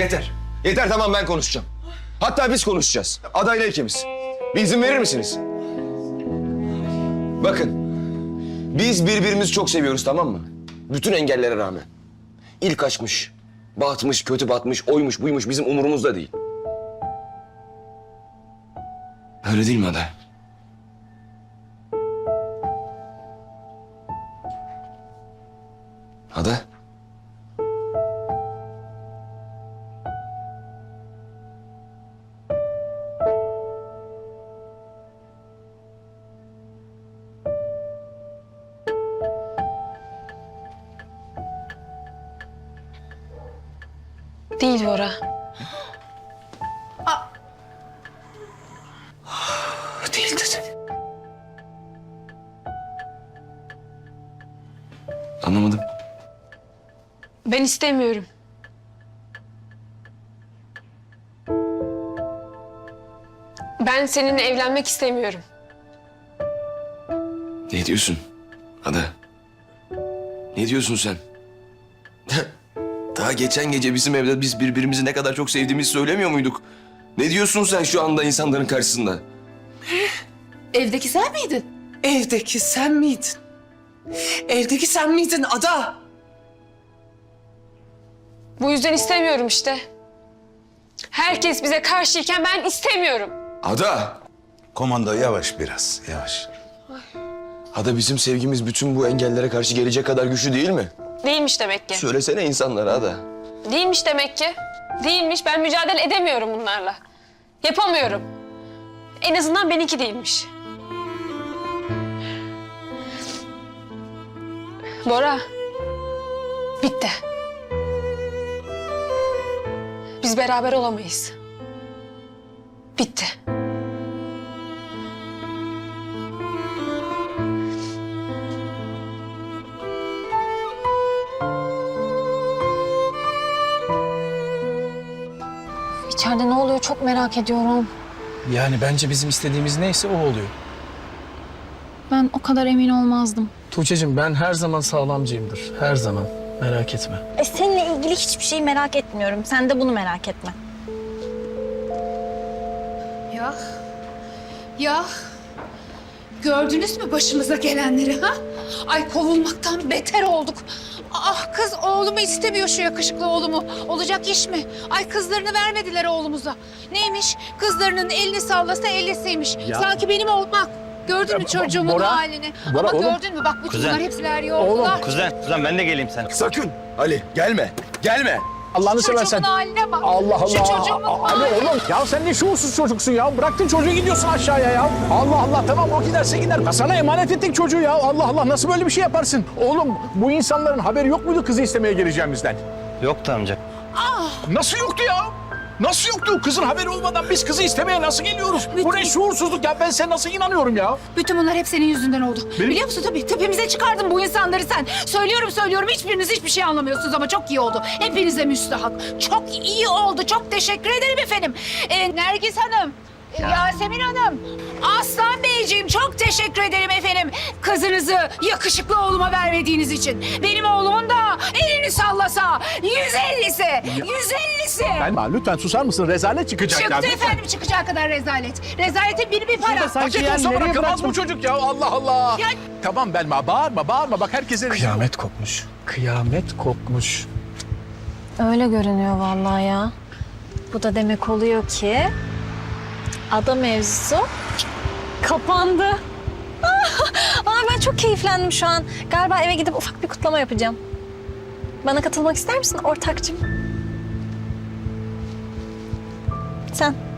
Yeter. Yeter tamam ben konuşacağım. Hatta biz konuşacağız. Adayla ikimiz. Bir izin verir misiniz? Bakın. Biz birbirimizi çok seviyoruz tamam mı? Bütün engellere rağmen. İlk aşkmış, batmış, kötü batmış, oymuş, buymuş bizim umurumuzda değil. Öyle değil mi Ada? Değil Bora. Değil dedi. Anlamadım. Ben istemiyorum. Ben seninle evlenmek istemiyorum. Ne diyorsun Ada? Ne diyorsun sen? Daha geçen gece bizim evde biz birbirimizi ne kadar çok sevdiğimizi söylemiyor muyduk? Ne diyorsun sen şu anda insanların karşısında? Evdeki sen miydin? Evdeki sen miydin? Evdeki sen miydin Ada? Bu yüzden istemiyorum işte. Herkes bize karşıyken ben istemiyorum. Ada! Komando yavaş biraz, yavaş. Ada bizim sevgimiz bütün bu engellere karşı gelecek kadar güçlü değil mi? Değilmiş demek ki. Söylesene insanlara Ada. Değilmiş demek ki. Değilmiş. Ben mücadele edemiyorum bunlarla. Yapamıyorum. En azından benimki değilmiş. Bora. Bitti. Biz beraber olamayız. Bitti. İçeride ne oluyor çok merak ediyorum. Yani bence bizim istediğimiz neyse o oluyor. Ben o kadar emin olmazdım. Tuğçe'cim ben her zaman sağlamcıyımdır. Her zaman. Merak etme. E seninle ilgili hiçbir şeyi merak etmiyorum. Sen de bunu merak etme. Ya. Ya. Gördünüz mü başımıza gelenleri ha? Ay kovulmaktan beter olduk. Ah kız oğlumu istemiyor şu yakışıklı oğlumu. Olacak iş mi? Ay kızlarını vermediler oğlumuza. Neymiş? Kızlarının elini sallasa ellisiymiş. Sanki benim olmak. Gördün mü çocuğumun Bora, halini? Bora, Ama oğlum. gördün mü? Bak bütün Kuzen. bunlar hepsi veriyor oldular. Kuzen, kuzen ben de geleyim sen. Sakın Ali gelme. Gelme. Allah'ını Çocuğumun seversen. haline bak. Allah Allah. Şu çocuğumun Ali haline. oğlum ya sen ne şuursuz çocuksun ya. Bıraktın çocuğu gidiyorsun aşağıya ya. Allah Allah tamam o giderse gider. Ya Sana emanet ettik çocuğu ya. Allah Allah nasıl böyle bir şey yaparsın? Oğlum bu insanların haberi yok muydu kızı istemeye geleceğimizden? Yoktu amca. Nasıl yoktu ya? Nasıl yoktu? Kızın haberi olmadan biz kızı istemeye nasıl geliyoruz? Bu ne şuursuzluk ya? Ben sen nasıl inanıyorum ya? Bütün bunlar hep senin yüzünden oldu. Biliyor musun tabii tepemize çıkardın bu insanları sen. Söylüyorum söylüyorum hiçbiriniz hiçbir şey anlamıyorsunuz ama çok iyi oldu. Hepinize müstahak. Çok iyi oldu. Çok teşekkür ederim efendim. Ee, Nergis Hanım, Yasemin Hanım, Aslan Beyciğim çok teşekkür ederim efendim. Kızınızı yakışıklı oğluma vermediğiniz için. Benim oğlumun da elini sallasa yüz ellisi, yüz ellisi. Ben lütfen susar mısın? Rezalet çıkacak ya. Çıktı lütfen. efendim çıkacağı kadar rezalet. Rezaletin biri bir para. Paket olsa bırakamaz bu çocuk ya Allah Allah. Ya- Tamam Belma bağırma bağırma bak herkese Kıyamet kopmuş. Kıyamet kopmuş. Öyle görünüyor vallahi ya. Bu da demek oluyor ki ada mevzusu kapandı. Aa, ben çok keyiflendim şu an. Galiba eve gidip ufak bir kutlama yapacağım. Bana katılmak ister misin ortakcığım? Sen.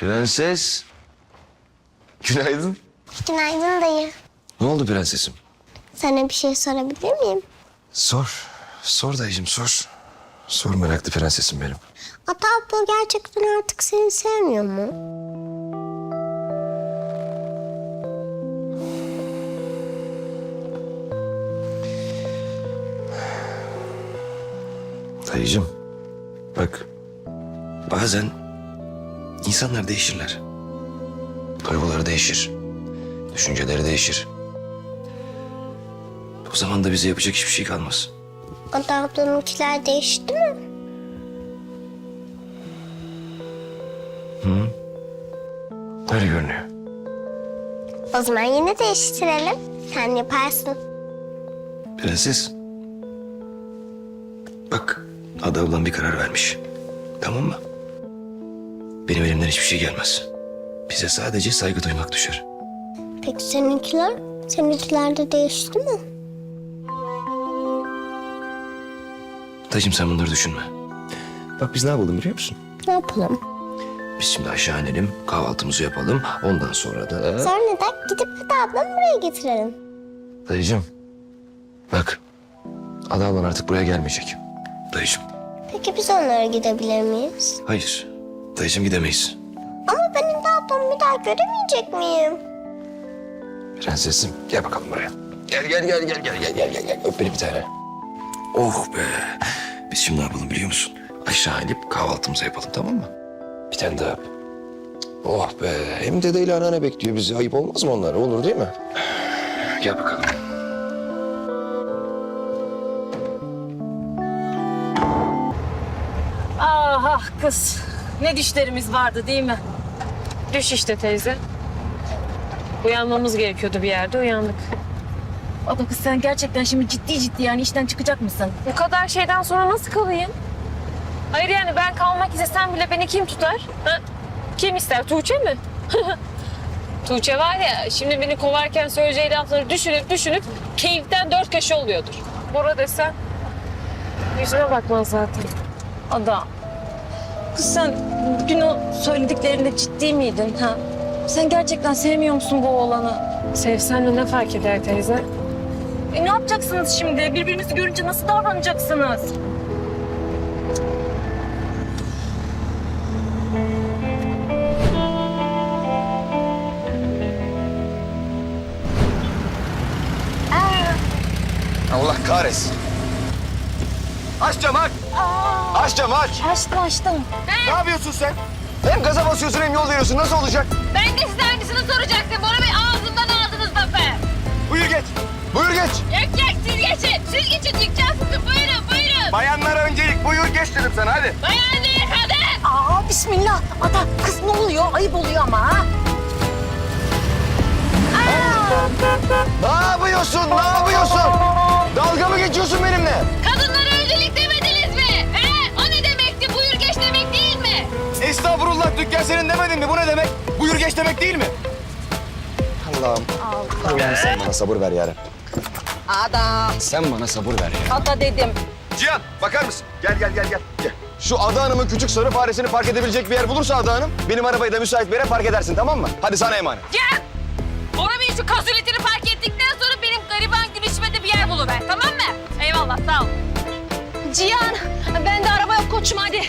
Prenses. Günaydın. Günaydın dayı. Ne oldu prensesim? Sana bir şey sorabilir miyim? Sor. Sor dayıcığım sor. Sor meraklı prensesim benim. Ata abla gerçekten artık seni sevmiyor mu? Dayıcığım. Bak. Bazen insanlar değişirler. Duyguları değişir. Düşünceleri değişir. O zaman da bize yapacak hiçbir şey kalmaz. Ata ablanınkiler değişti mi? Öyle görünüyor. O zaman yine değiştirelim. Sen yaparsın. Prenses. Bak Ada ablam bir karar vermiş. Tamam mı? Benim elimden hiçbir şey gelmez. Bize sadece saygı duymak düşer. Peki seninkiler? Seninkiler de değişti mi? Dayıcığım sen bunları düşünme. Bak biz ne yapalım biliyor musun? Ne yapalım? Biz şimdi aşağı inelim, kahvaltımızı yapalım. Ondan sonra da... Sonra da gidip Ata ablamı buraya getirelim. Dayıcığım. Bak. Ada ablan artık buraya gelmeyecek. Dayıcığım. Peki biz onlara gidebilir miyiz? Hayır. Dayıcığım gidemeyiz. Ama ben Ata ablamı bir daha göremeyecek miyim? Prensesim gel bakalım buraya. Gel gel gel gel gel gel gel gel gel. Öp beni bir tane. Oh be. Biz şimdi ne yapalım biliyor musun? Aşağı inip kahvaltımızı yapalım tamam mı? Bir tane daha öp. Oh be. Hem dedeyle anneanne bekliyor bizi. Ayıp olmaz mı onlara? Olur değil mi? Gel bakalım. Ah ah kız. Ne dişlerimiz vardı değil mi? Düş işte teyze. Uyanmamız gerekiyordu bir yerde uyandık. Ada kız sen gerçekten şimdi ciddi ciddi yani işten çıkacak mısın? Bu kadar şeyden sonra nasıl kalayım? Hayır yani ben kalmak istesem bile beni kim tutar? Ha? Kim ister? Tuğçe mi? Tuğçe var ya şimdi beni kovarken söyleyeceği lafları düşünüp düşünüp keyiften dört köşe oluyordur. Bora desen yüzüme bakmaz zaten. Ada. Kız sen bugün o söylediklerinde ciddi miydin ha? Sen gerçekten sevmiyor musun bu oğlanı? Sevsen de ne fark eder teyze? E ne yapacaksınız şimdi? Birbirinizi görünce nasıl davranacaksınız? Allah kahretsin. Aç camı aç. Aç camı aç. Açtım açtım. Ne yapıyorsun sen? Hem gaza basıyorsun hem yol veriyorsun. Nasıl olacak? Ben de size aynısını soracaktım. Bora Bey ağzımdan aldınız lafı. Buyur geç. Buyur geç. Yok yok siz geçin. Siz geçin çıkacağız sizi. Buyurun buyurun. Bayanlara öncelik. Buyur geç dedim sana hadi. Bayan değil kadın. Aa bismillah. Ada kız ne oluyor? Ayıp oluyor ama ha. Ne yapıyorsun? Ne yapıyorsun? Dalga mı geçiyorsun benimle? Estağfurullah dükkan senin demedin mi? Bu ne demek? Buyur geç demek değil mi? Allah'ım. Allah'ım sen bana sabır ver yarabbim. Ada. Sen bana sabır ver ya. Ada dedim. Cihan bakar mısın? Gel gel gel gel. gel. Şu Ada Hanım'ın küçük sarı faresini park edebilecek bir yer bulursa Ada Hanım... ...benim arabayı da müsait bir yere park edersin tamam mı? Hadi sana emanet. Gel. Bora Bey şu kazuletini fark ettikten sonra benim gariban gülüşüme de bir yer buluver. Tamam mı? Eyvallah sağ ol. Cihan ben de araba yok koçum hadi.